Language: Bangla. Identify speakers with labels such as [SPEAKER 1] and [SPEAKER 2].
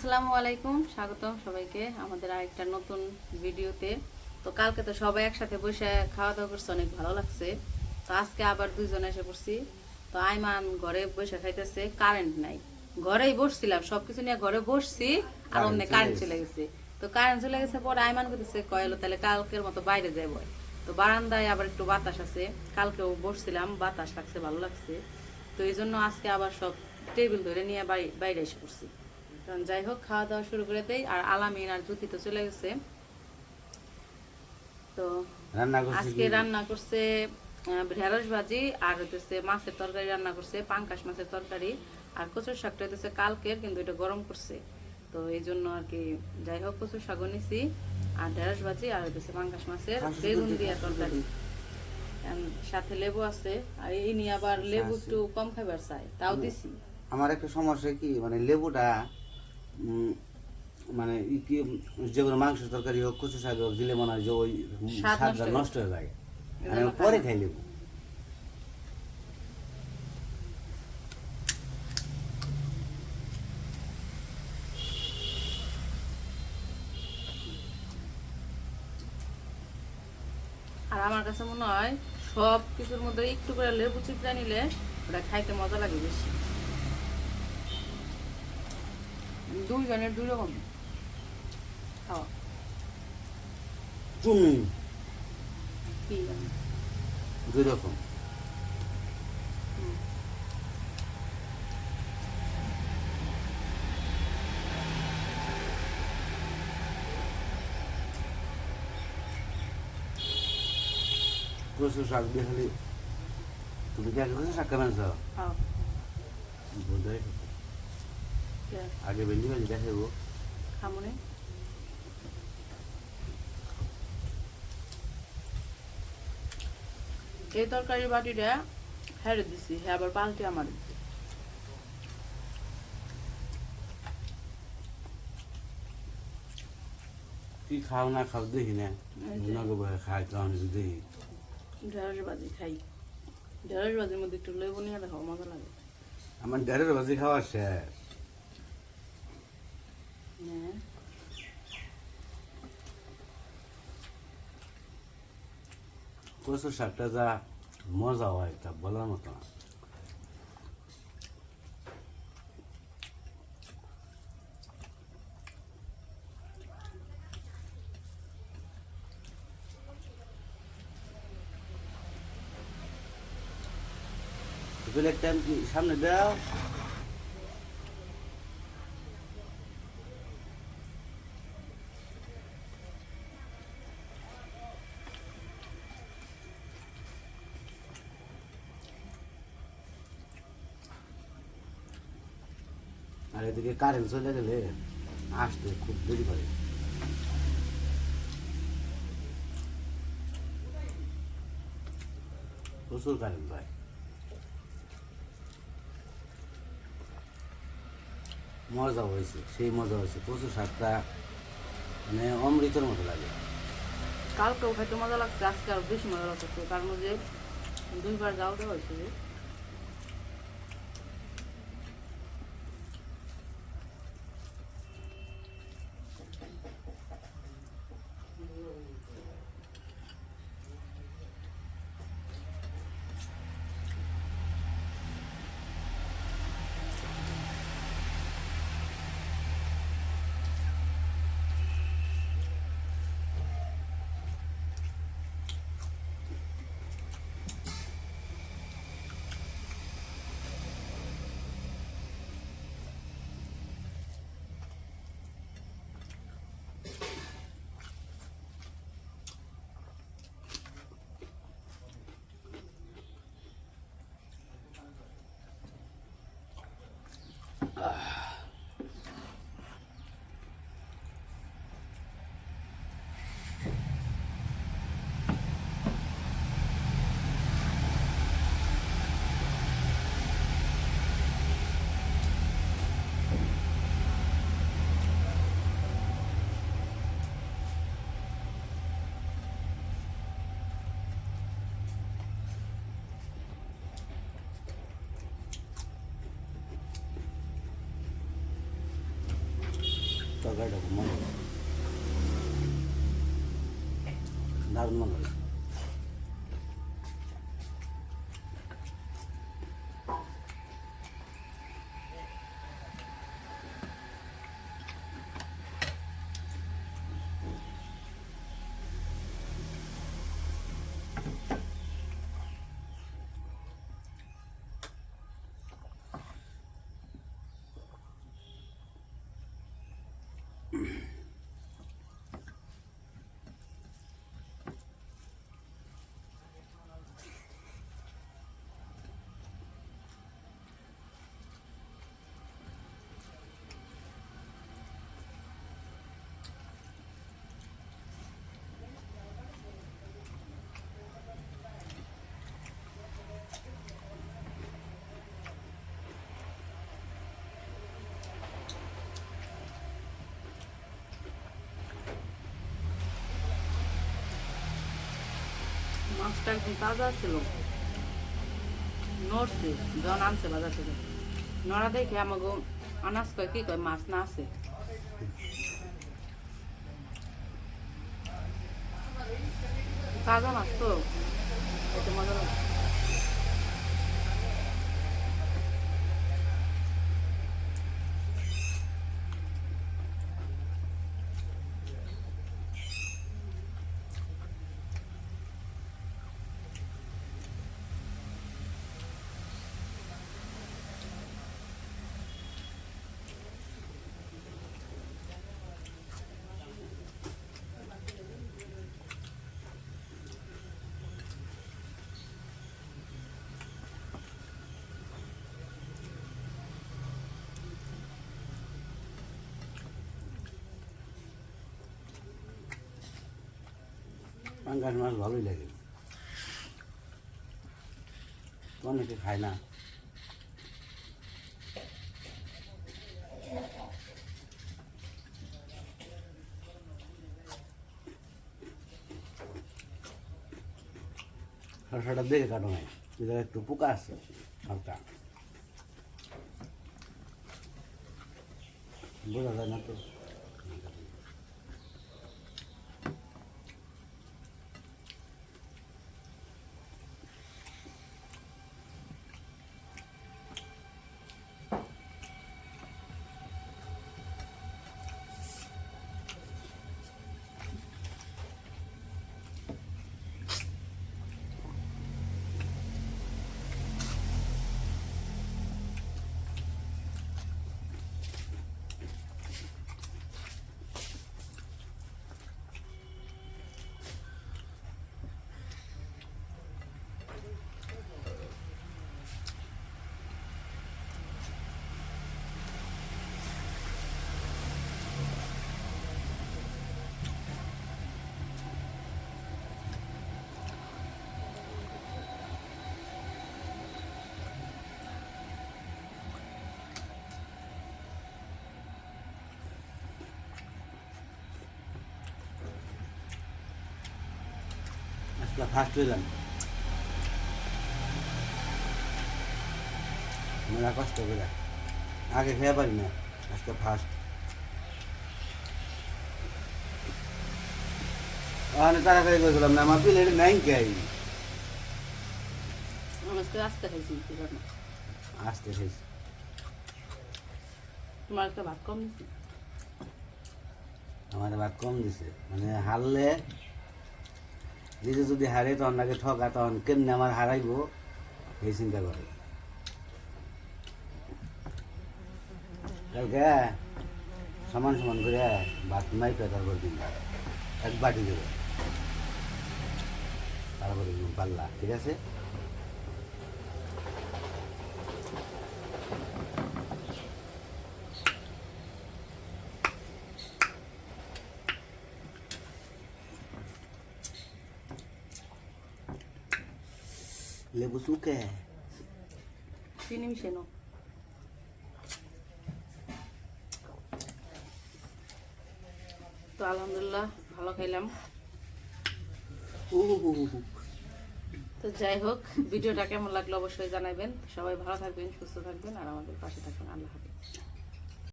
[SPEAKER 1] আসসালামু আলাইকুম স্বাগতম সবাইকে আমাদের আরেকটা নতুন ভিডিওতে। তো কালকে তো সবাই একসাথে বসে খাওয়া দাওয়া করছে অনেক ভালো লাগছে। তো আজকে আবার দুইজন এসে পড়ছি। তো আইমান ঘরে বসে খাইতেছে কারেন্ট নাই। ঘরেই বসছিলাম সবকিছু নিয়ে ঘরে বসছি আর অন্য কারেন্ট চলে গেছে। তো কারেন্ট চলে গেছে পরে আইমান করতেছে কয়লো তাহলে কালকের মতো বাইরে যাব তো বারান্দায় আবার একটু বাতাস আছে কালকেও বসছিলাম বাতাস লাগছে ভালো লাগছে। তো এই জন্য আজকে আবার সব টেবিল ধরে নিয়ে বাইরে এসে পড়ছি। কারণ যাই হোক খাওয়া দাওয়া শুরু করে দেই। আর আলামিন আর জ্যোতি তো চলে গেছে। তো আজকে রান্না করছে ঢেঁড়স ভাজি আর হইতেছে মাছের তরকারি রান্না করছে পাঙ্কাশ মাছের তরকারি। আর কচুর শাকটা হইতেছে কালকের কিন্তু এটা গরম করছে। তো এই জন্য আর কি যাই হোক কচুর শাকও নিছি। আর ঢেঁড়স ভাজি আর হইতেছে পাঙ্কাশ মাছের বেগুন দিয়া তরকারি। সাথে লেবু আছে। আর এই নিয়ে আবার লেবু একটু কম খাবার চাই তাও দিছি।
[SPEAKER 2] আমার একটা সমস্যা কি মানে লেবুটা মানে কি যে কোনো মাংস তরকারি হোক কচু শাক হোক দিলে মনে হয় যে ওই স্বাদটা
[SPEAKER 1] নষ্ট
[SPEAKER 2] হয়ে যায়। আমি পরে খাই লেবু।
[SPEAKER 1] আর আমার কাছে মনে হয় সব কিছুর মধ্যে একটু করে লেবু চিপড়া নিলে ওটা খাইতে মজা লাগে বেশি। দুইজনের দুই রকম। খাওয়া। কি জানি।
[SPEAKER 2] দুই রকম।
[SPEAKER 1] হুম।
[SPEAKER 2] শাক দিয়ে খালি তুমি কি কচু শাক খাবেন স্যার
[SPEAKER 1] খাও।
[SPEAKER 2] বোধহয়।
[SPEAKER 1] কে?
[SPEAKER 2] আগে ভেন্ডি ভাজি দেখাবো
[SPEAKER 1] খামুনে। এই তরকারি বাটিটা হেরে দিছি হ্যাঁ আবার পাল্টে আমার। দিছে।
[SPEAKER 2] কি খাও না খাও দেখি না। নগে বয়ে খাই তখন দেখি।
[SPEAKER 1] ঢেঁড়স ভাজি খাই। ঢেঁড়স ভাজির মধ্যে একটু লেবু নিয়ে দেখো মজা লাগে।
[SPEAKER 2] আমার ডেরের ভাজি খাওয়া শেষ
[SPEAKER 1] হ্যাঁ
[SPEAKER 2] কচু শাকটা যা মজা হয় তা বলার মতো না। একটা সামনে দাও। আর এদিকে কারেন্ট চলে গেলে আসতে খুব দেরি করে। প্রচুর কারেন্ট হয় মজা হয়েছে, সেই মজা হয়েছে। প্রচুর শাকটা মানে অমৃতের মতো লাগে।
[SPEAKER 1] কালকেও খাইতে মজা লাগছে, আজকে আরও বেশি মজা লাগছে কারণ যে দুইবার যাও দেওয়া হয়েছে যে।
[SPEAKER 2] তরকারিটা খুব
[SPEAKER 1] মাছটা একদম তাজা ছিল নড়ছে, জন আনছে বাজার থেকে। নড়া দেখে আমাকে আনাজ কয়, কি কয়, মাছ না আছে। তাজা মাছ তো, এতে মজা
[SPEAKER 2] পাঙ্গাস মাছ ভালোই লাগে। অনেকে খায় না। শসাটা দেখে কাটো নাই। একটু পোকা আছে, হালকা। বোঝা যায় না তো। ফার্স্ট হইলাম মেলা কষ্ট করে। আগে খেয়ে পারি না আজকে ফার্স্ট ওখানে তাড়াতাড়ি করেছিলাম না আমার প্লেট নাই খাই
[SPEAKER 1] আসতে খাইছি
[SPEAKER 2] আসতে খেয়েছি
[SPEAKER 1] তোমার একটা ভাত কম দিচ্ছি
[SPEAKER 2] আমার ভাত কম দিছে মানে হারলে নিজে যদি হারে তখন নাকি ঠকা, তখন কেমনে আমার হারাইবো? এই চিন্তা করে। কালকে সমান সমান করে ভাত নাই পেয়ে করে দিন এক বাটি দেবে। তারপরে পাল্লা, ঠিক আছে? লেবু শুকে
[SPEAKER 1] চিনি মিশে নাও তো আলহামদুলিল্লাহ ভালো খাইলাম তো যাই হোক ভিডিওটা কেমন লাগল অবশ্যই জানাবেন। সবাই ভালো থাকবেন সুস্থ থাকবেন আর আমাদের পাশে থাকবেন। আল্লাহ হাফিজ।